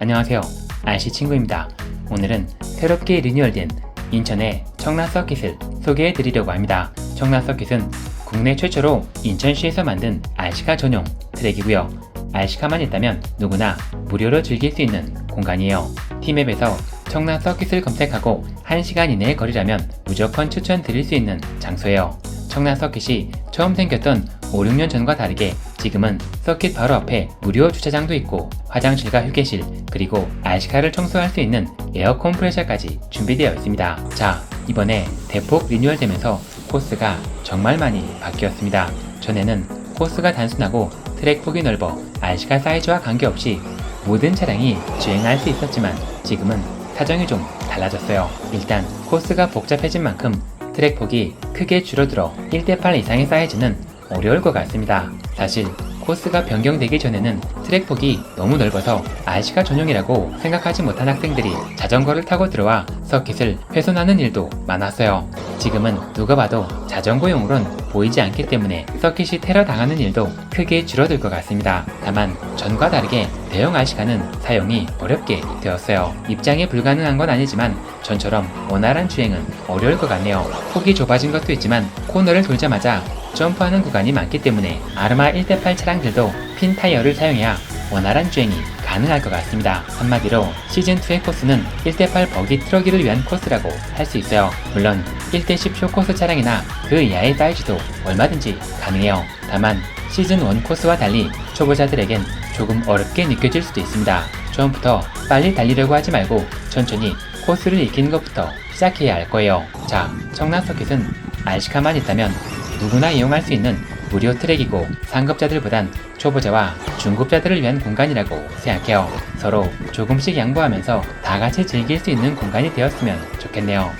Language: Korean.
안녕하세요. RC 친구입니다. 오늘은 새롭게 리뉴얼된 인천의 청라 서킷을 소개해 드리려고 합니다. 청라 서킷은 국내 최초로 인천시에서 만든 RC카 전용 트랙이고요. RC카만 있다면 누구나 무료로 즐길 수 있는 공간이에요. 티맵에서 청라 서킷을 검색하고 1시간 이내의 거리라면 무조건 추천드릴 수 있는 장소예요. 청라 서킷이 처음 생겼던 5, 6년 전과 다르게 지금은 서킷 바로 앞에 무료 주차장도 있고 화장실과 휴게실 그리고 RC카를 청소할 수 있는 에어 컴프레셔까지 준비되어 있습니다. 자, 이번에 대폭 리뉴얼되면서 코스가 정말 많이 바뀌었습니다. 전에는 코스가 단순하고 트랙 폭이 넓어 RC카 사이즈와 관계없이 모든 차량이 주행할 수 있었지만 지금은 사정이 좀 달라졌어요. 일단 코스가 복잡해진 만큼 트랙 폭이 크게 줄어들어 1대8 이상의 사이즈는 어려울 것 같습니다. 사실 코스가 변경되기 전에는 트랙 폭이 너무 넓어서 RC가 전용이라고 생각하지 못한 학생들이 자전거를 타고 들어와 서킷을 훼손하는 일도 많았어요. 지금은 누가 봐도 자전거용으론 보이지 않기 때문에 서킷이 테러 당하는 일도 크게 줄어들 것 같습니다. 다만 전과 다르게 대형 RC카는 사용이 어렵게 되었어요. 입장이 불가능한 건 아니지만 전처럼 원활한 주행은 어려울 것 같네요. 폭이 좁아진 것도 있지만 코너를 돌자마자 점프하는 구간이 많기 때문에 아르마 1대8 차량들도 핀 타이어를 사용해야 원활한 주행이 가능할 것 같습니다. 한마디로 시즌2의 코스는 1대8 버기 트럭이를 위한 코스라고 할 수 있어요. 물론 1대10 쇼코스 차량이나 그 이하의 사이즈도 얼마든지 가능해요. 다만 시즌1 코스와 달리 초보자들에겐 조금 어렵게 느껴질 수도 있습니다. 처음부터 빨리 달리려고 하지 말고 천천히 코스를 익히는 것부터 시작해야 할 거예요. 자, 청라 서킷은 RC카만 있다면 누구나 이용할 수 있는 무료 트랙이고 상급자들보단 초보자와 중급자들을 위한 공간이라고 생각해요. 서로 조금씩 양보하면서 다 같이 즐길 수 있는 공간이 되었으면 좋겠네요.